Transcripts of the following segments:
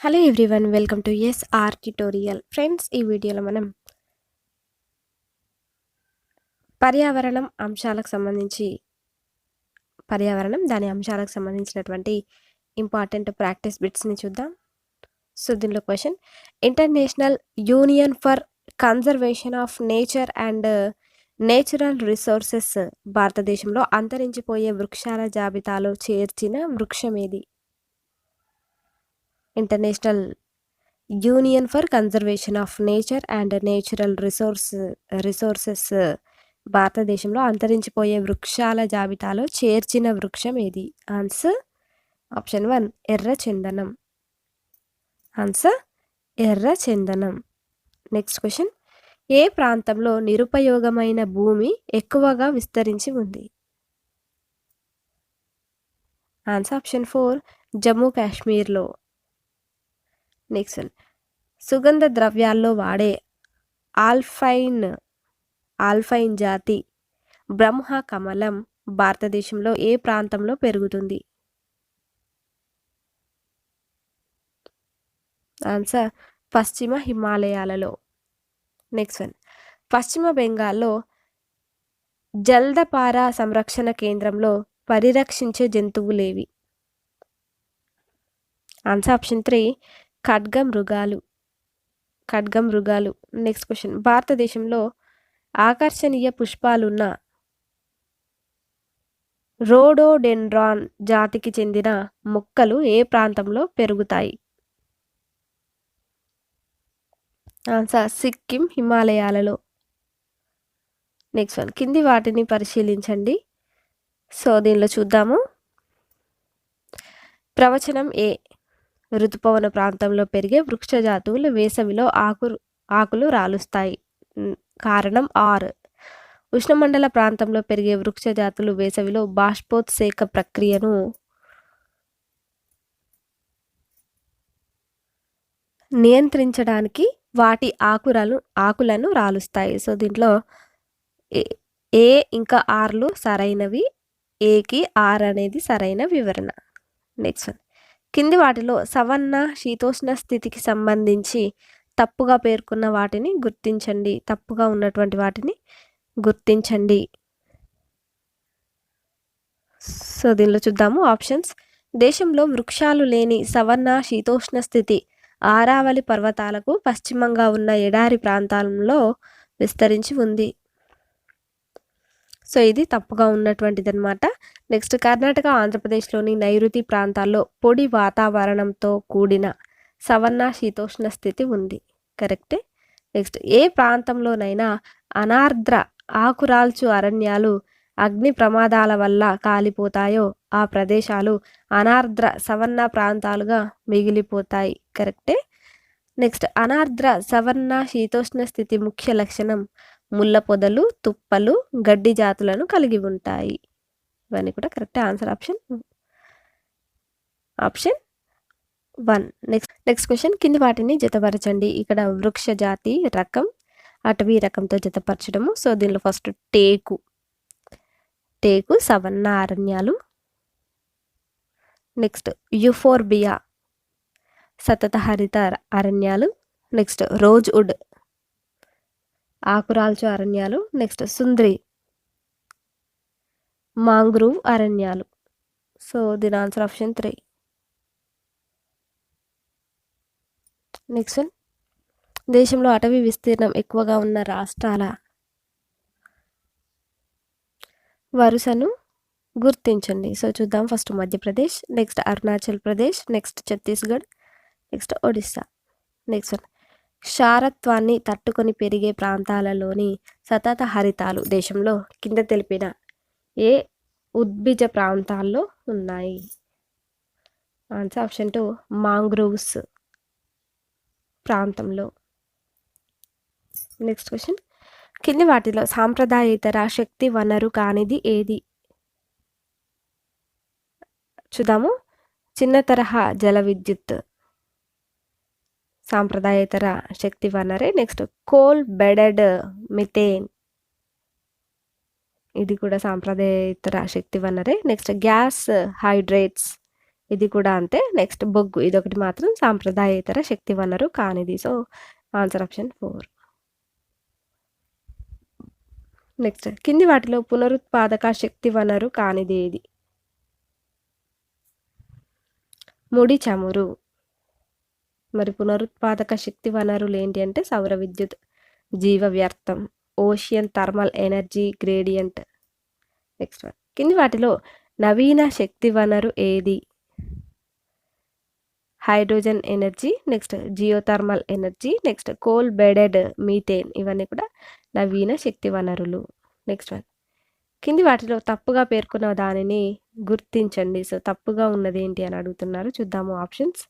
Hello everyone welcome to S R tutorial friends ఈ వీడియోలో మనం పర్యావరణం అంశాలకు సంబంధించి పర్యావరణం దాని అంశాలకు సంబంధించినటువంటి ఇంపార్టెంట్ ప్రాక్టీస్ బిట్స్ని చూద్దాం. సో దీనిలో question international union for conservation of nature and natural resources భారతదేశంలో అంతరించిపోయే వృక్షాల జాబితాలో చేర్చిన వృక్షం ఏది? International union for conservation of nature and natural resource resources భారతదేశంలో అంతరించిపోయే వృక్షాల జాబితాలో చేర్చిన వృక్షం ఏది? ఆన్సర్ ఆప్షన్ వన్ ఎర్ర చందనం. ఆన్సర్ ఎర్ర చందనం. నెక్స్ట్ క్వశ్చన్ ఏ ప్రాంతంలో నిరుపయోగమైన భూమి ఎక్కువగా విస్తరించి ఉంది? ఆన్సర్ ఆప్షన్ ఫోర్ జమ్మూ కాశ్మీర్లో నిక్సన్ వన్ సుగంధ ద్రవ్యాల్లో వాడే ఆల్ఫైన్ ఆల్ఫైన్ జాతి బ్రహ్మ కమలం భారతదేశంలో ఏ ప్రాంతంలో పెరుగుతుంది? ఆన్సర్ పశ్చిమ హిమాలయాలలో. నెక్స్ట్ వన్ పశ్చిమ బెంగాల్లో జల్దపార సంరక్షణ కేంద్రంలో పరిరక్షించే జంతువులేవి. ఆన్సర్ ఆప్షన్ త్రీ ఖడ్గమృగాలు ఖడ్గమృగాలు నెక్స్ట్ క్వశ్చన్ భారతదేశంలో ఆకర్షణీయ పుష్పాలున్న రోడోడెండ్రాన్ జాతికి చెందిన మొక్కలు ఏ ప్రాంతంలో పెరుగుతాయి? ఆన్సర్ సిక్కిం హిమాలయాలలో. నెక్స్ట్ వన్ కింది వాటిని పరిశీలించండి. సో దీనిలో చూద్దాము. ప్రవచనం ఏ? ఋతుపవన ప్రాంతంలో పెరిగే వృక్ష జాతువులు వేసవిలో ఆకు ఆకులు రాలుస్తాయి. కారణం ఆర్. ఉష్ణమండల ప్రాంతంలో పెరిగే వృక్ష జాతులు వేసవిలో బాష్పోత్సేక ప్రక్రియను నియంత్రించడానికి వాటి ఆకురలు ఆకులను రాలుస్తాయి. సో దీంట్లో ఏ ఇంకా ఆర్లు సరైనవి ఏకి ఆర్ అనేది సరైన వివరణ. Next one. కింది వాటిలో సవన్న శీతోష్ణ స్థితికి సంబంధించి తప్పుగా పేర్కొన్న వాటిని గుర్తించండి. తప్పుగా ఉన్నటువంటి వాటిని గుర్తించండి. సో దీనిలో చూద్దాము ఆప్షన్స్. దేశంలో వృక్షాలు లేని సవర్ణ శీతోష్ణ స్థితి ఆరావళి పర్వతాలకు పశ్చిమంగా ఉన్న ఎడారి ప్రాంతాలలో విస్తరించి ఉంది. సో ఇది తప్పుగా ఉన్నటువంటిది అనమాట నెక్స్ట్ కర్ణాటక ఆంధ్రప్రదేశ్లోని నైరుతి ప్రాంతాల్లో పొడి వాతావరణంతో కూడిన సవర్ణ శీతోష్ణ స్థితి ఉంది. కరెక్టే? నెక్స్ట్ ఏ ప్రాంతంలోనైనా అనార్ద్ర ఆకురాల్చు అరణ్యాలు అగ్ని ప్రమాదాల వల్ల కాలిపోతాయో ఆ ప్రదేశాలు అనార్ద్ర సవర్ణ ప్రాంతాలుగా మిగిలిపోతాయి. కరెక్టే? నెక్స్ట్ అనార్ద్ర సవర్ణ శీతోష్ణ స్థితి ముఖ్య లక్షణం ముళ్ళ పొదలు తుప్పలు గడ్డి జాతులను కలిగి ఉంటాయి. ఇవన్నీ కూడా correct answer option option one next next question కింది వాటిని జతపరచండి. ఇక్కడ వృక్ష జాతి రకం అటవీ రకంతో జతపరచడము. సో దీనిలో ఫస్ట్ టేకు. టేకు సవర్ణ అరణ్యాలు నెక్స్ట్ యుఫోర్బియా సతత హరిత అరణ్యాలు. నెక్స్ట్ రోజ్ వుడ్ ఆకురాల్చు అరణ్యాలు. నెక్స్ట్ సుంద్రి. మాంగ్రూవ్ అరణ్యాలు. సో దీని ఆన్సర్ ఆప్షన్ త్రీ. నెక్స్ట్ దేశంలో అటవీ విస్తీర్ణం ఎక్కువగా ఉన్న రాష్ట్రాల వరుసను గుర్తించండి. సో చూద్దాం first Madhya Pradesh next Arunachal Pradesh next Chhattisgarh next Odisha. Next one. క్షారత్వాన్ని తట్టుకొని పెరిగే ప్రాంతాలలోని సతత హరితాలు దేశంలో కింద తెలిపిన ఏ ఉద్భిజ ప్రాంతాల్లో ఉన్నాయి? ఆన్సర్ ఆప్షన్ టూ మాంగ్రూవ్స్ ప్రాంతంలో. Next question. కింది వాటిలో సాంప్రదాయేతర శక్తి వనరు కానిది ఏది? చూద్దాము. చిన్న తరహా జల విద్యుత్ సాంప్రదాయేతర శక్తి వనరే నెక్స్ట్ కోల్ బెడెడ్ మిథేన్ ఇది కూడా సాంప్రదాయేతర శక్తి వనరే నెక్స్ట్ గ్యాస్ హైడ్రేట్స్ ఇది కూడా అంతే నెక్స్ట్ బొగ్గు ఇది ఒకటి మాత్రం సాంప్రదాయేతర శక్తి వనరు కానిది so answer option four next కింది వాటిలో పునరుత్పాదక శక్తి వనరు కానిది ఏది ముడి చమురు మరి పునరుత్పాదక శక్తి వనరులు ఏంటి అంటే సౌర విద్యుత్ జీవ వ్యర్థం ocean thermal energy gradient. Next one కింది వాటిలో నవీన శక్తి వనరు ఏది? Hydrogen energy next geothermal energy next coal bedded methane ఇవన్నీ కూడా నవీన శక్తి వనరులు. నెక్స్ట్ వన్ కింది వాటిలో తప్పుగా పేర్కొన్న దానిని గుర్తించండి. సో తప్పుగా ఉన్నది ఏంటి అని అడుగుతున్నారు. చూద్దాము ఆప్షన్స్.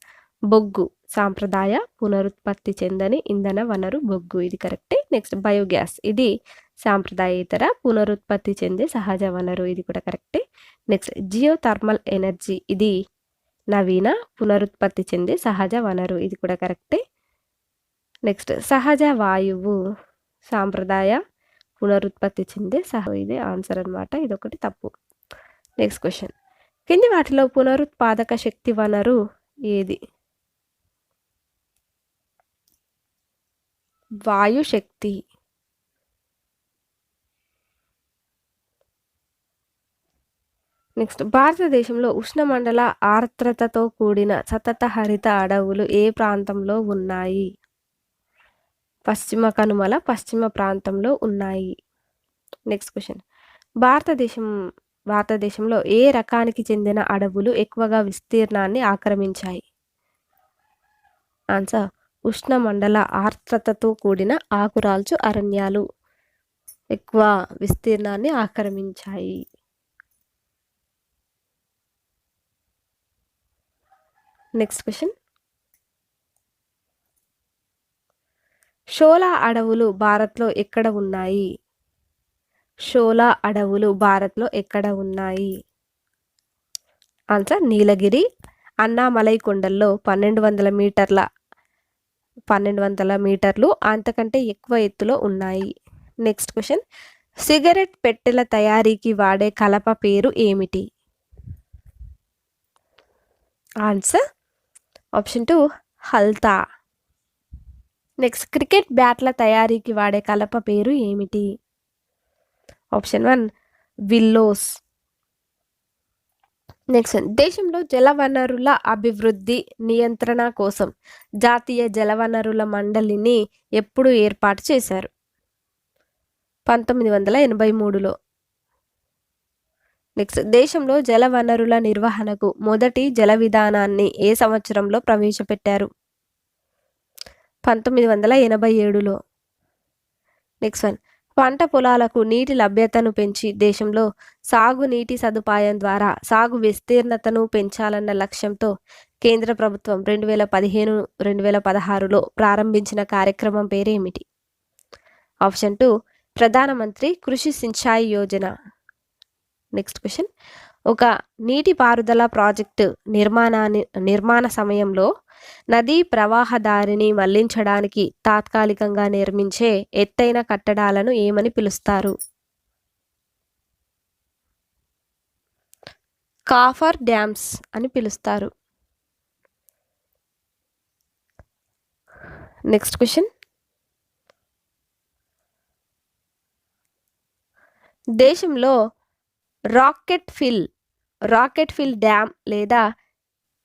బొగ్గు సాంప్రదాయ పునరుత్పత్తి చెందని ఇంధన వనరు బొగ్గు. ఇది కరెక్టే. Next biogas. ఇది సాంప్రదాయేతర పునరుత్పత్తి చెందే సహజ వనరు. ఇది కూడా కరెక్టే. Next geothermal energy. ఇది నవీన పునరుత్పత్తి చెందే సహజ వనరు. ఇది కూడా కరెక్టే. నెక్స్ట్ సహజ వాయువు సాంప్రదాయ పునరుత్పత్తి చెందే సహ ఇది ఆన్సర్ అనమాట ఇది ఒకటి తప్పు. Next question. కింది వాటిలో పునరుత్పాదక శక్తి వనరు ఏది? వాయుశక్తి. నెక్స్ట్ భారతదేశంలో ఉష్ణమండల ఆర్ద్రతతో కూడిన సతత హరిత అడవులు ఏ ప్రాంతంలో ఉన్నాయి? పశ్చిమ కనుమల పశ్చిమ ప్రాంతంలో ఉన్నాయి. Next question. భారతదేశం భారతదేశంలో ఏ రకానికి చెందిన అడవులు ఎక్కువగా విస్తీర్ణాన్ని ఆక్రమించాయి? ఆన్సర్ ఉష్ణమండల ఆర్ద్రతతో కూడిన ఆకురాల్చు అరణ్యాలు ఎక్కువ విస్తీర్ణాన్ని ఆక్రమించాయి. నెక్స్ట్ క్వశ్చన్ షోలా అడవులు భారత్లో ఎక్కడ ఉన్నాయి? షోలా అడవులు భారత్లో ఎక్కడ ఉన్నాయి? ఆన్సర్ నీలగిరి అన్నామలై కొండల్లో పన్నెండు వందల మీటర్ల పన్నెండు వందల మీటర్లు అంతకంటే ఎక్కువ ఎత్తులో ఉన్నాయి. Next question. సిగరెట్ పెట్టెల తయారీకి వాడే కలప పేరు ఏమిటి? ఆన్సర్? ఆప్షన్ టూ హల్తా. నెక్స్ట్ క్రికెట్ బ్యాట్ల తయారీకి వాడే కలప పేరు ఏమిటి? Option one willows. నెక్స్ట్ దేశంలో జలవనరుల అభివృద్ధి నియంత్రణ కోసం జాతీయ జలవనరుల మండలిని ఎప్పుడు ఏర్పాటు చేశారు? పంతొమ్మిది వందల ఎనభై మూడులో. నెక్స్ట్ దేశంలో జలవనరుల నిర్వహణకు మొదటి జల విధానాన్ని ఏ సంవత్సరంలో ప్రవేశపెట్టారు? పంతొమ్మిది వందల ఎనభై ఏడులో. నెక్స్ట్ వన్ పంట పొలాలకు నీటి లభ్యతను పెంచి దేశంలో సాగునీటి సదుపాయం ద్వారా సాగు విస్తీర్ణతను పెంచాలన్న లక్ష్యంతో కేంద్ర ప్రభుత్వం రెండు వేల పదిహేను రెండు వేల పదహారులో ప్రారంభించిన కార్యక్రమం పేరేమిటి? ఆప్షన్ టూ ప్రధానమంత్రి కృషి సించాయి యోజన. Next question. ఒక నీటిపారుదల ప్రాజెక్టు నిర్మాణాన్ని నిర్మాణ సమయంలో నదీ ప్రవాహదారిని మళ్ళించడానికి తాత్కాలికంగా నిర్మించే ఎత్తైన కట్టడాలను ఏమని పిలుస్తారు? కాఫర్ డ్యామ్స్ అని పిలుస్తారు. Next question. దేశంలో rocket fill rocket fill dam లేదా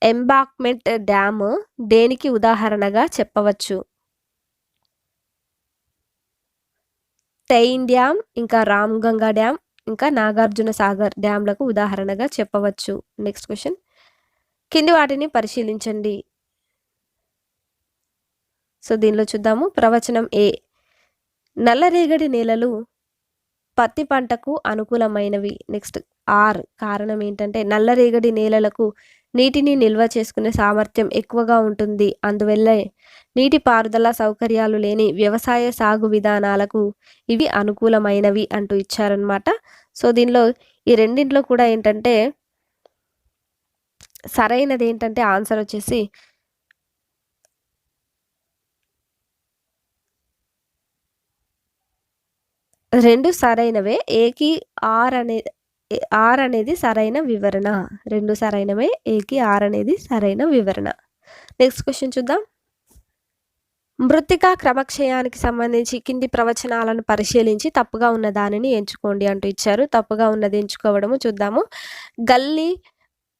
ఎంబాక్మెంట్ డ్యామ్ దేనికి ఉదాహరణగా చెప్పవచ్చు? తెయిన్ డ్యామ్ ఇంకా రామ్గంగా డ్యామ్ ఇంకా నాగార్జున సాగర్ డ్యామ్లకు ఉదాహరణగా చెప్పవచ్చు. Next question. కింది వాటిని పరిశీలించండి. సో దీనిలో చూద్దాము. ప్రవచనం ఏ. నల్లరేగడి నేలలు పత్తి పంటకు అనుకూలమైనవి. Next R. కారణం ఏంటంటే నల్లరేగడి నేలలకు నీటిని నిల్వ చేసుకునే సామర్థ్యం ఎక్కువగా ఉంటుంది. అందువల్ల నీటిపారుదల సౌకర్యాలు లేని వ్యవసాయ సాగు విధానాలకు ఇవి అనుకూలమైనవి అంటూ ఇచ్చారనమాట సో దీనిలో ఈ రెండింటిలో కూడా ఏంటంటే సరైనది ఏంటంటే ఆన్సర్ వచ్చేసి రెండు సరైనవే. ఏకి ఆర్ అనే ఆర్ అనేది సరైన వివరణ. రెండు సరైనవే ఏకి ఆర్ అనేది సరైన వివరణ. నెక్స్ట్ క్వశ్చన్ చూద్దాం. మృతికా క్రమక్షయానికి సంబంధించి కింది ప్రవచనాలను పరిశీలించి తప్పుగా ఉన్న దానిని ఎంచుకోండి అంటూ ఇచ్చారు. తప్పుగా ఉన్నది ఎంచుకోవడము చూద్దాము. గల్లీ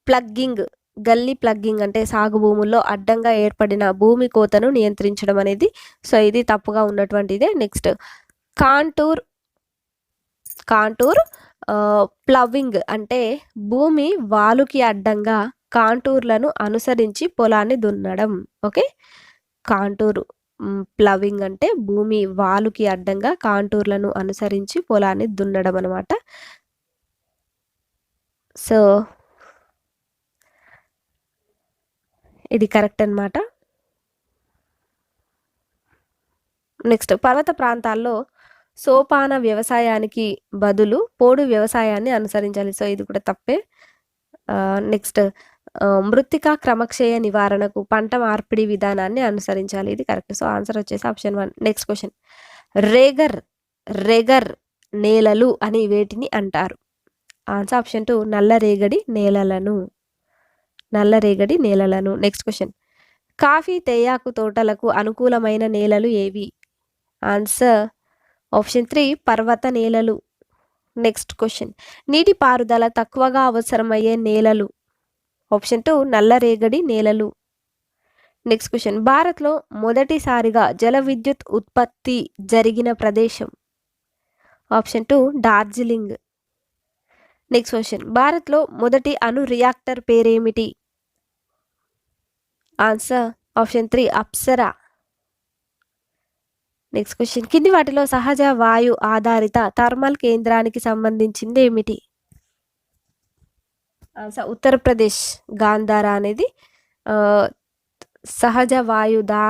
ప్లగ్గింగ్ గల్లీ ప్లగ్గింగ్ అంటే సాగు భూముల్లో అడ్డంగా ఏర్పడిన భూమి కోతను నియంత్రించడం అనేది. సో ఇది తప్పుగా ఉన్నటువంటిదే. నెక్స్ట్ కాంటూర్ కాంటూర్ ప్లవింగ్ అంటే భూమి వాలుకి అడ్డంగా కాంటూర్లను అనుసరించి పొలాన్ని దున్నడం. ఓకే? కాంటూరు ప్లవింగ్ అంటే భూమి వాలుకి అడ్డంగా కాంటూర్లను అనుసరించి పొలాన్ని దున్నడం అనమాట సో ఇది కరెక్ట్ అనమాట నెక్స్ట్ పర్వత ప్రాంతాల్లో సోపాన వ్యవసాయానికి బదులు పోడు వ్యవసాయాన్ని అనుసరించాలి. సో ఇది కూడా తప్పే. నెక్స్ట్ మృతికా క్రమక్షయ నివారణకు పంట మార్పిడి విధానాన్ని అనుసరించాలి. ఇది కరెక్ట్. సో ఆన్సర్ వచ్చేసి option one. Next question. Regur regur నేలలు అని వేటిని అంటారు? ఆన్సర్ ఆప్షన్ టూ నల్లరేగడి నేలలను. నల్లరేగడి నేలలను. Next question. కాఫీ తేయాకు తోటలకు అనుకూలమైన నేలలు ఏవి? ఆన్సర్ ఆప్షన్ త్రీ పర్వత నేలలు నెక్స్ట్ క్వశ్చన్ నీటిపారుదల తక్కువగా అవసరమయ్యే నేలలు. ఆప్షన్ టూ నల్లరేగడి నేలలు. నెక్స్ట్ క్వశ్చన్ భారత్లో మొదటిసారిగా జల విద్యుత్ ఉత్పత్తి జరిగిన ప్రదేశం. Option two Darjeeling next question భారత్లో మొదటి అణు రియాక్టర్ పేరేమిటి? Answer option three Apsara next question కింది వాటిలో సహజ వాయు ఆధారిత థర్మల్ కేంద్రానికి సంబంధించింది ఏమిటి? ఉత్తరప్రదేశ్ గాంధార అనేది సహజ వాయు దా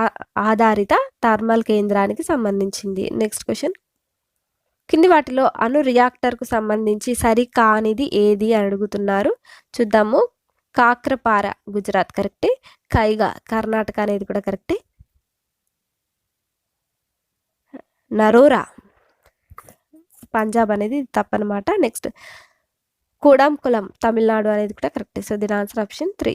ఆధారిత థర్మల్ కేంద్రానికి సంబంధించింది. నెక్స్ట్ క్వశ్చన్ కింది వాటిలో అణు రియాక్టర్కు సంబంధించి సరి కానిది ఏది అని అడుగుతున్నారు. చూద్దాము. కాక్రపార గుజరాత్ కరెక్టే. కైగా కర్ణాటక అనేది కూడా కరెక్టే. నరోరా. పంజాబ్ అనేది తప్పనమాట. నెక్స్ట్ కూడంకులం తమిళనాడు అనేది కూడా కరెక్ట్ సో దీని ఆన్సర్ ఆప్షన్ త్రీ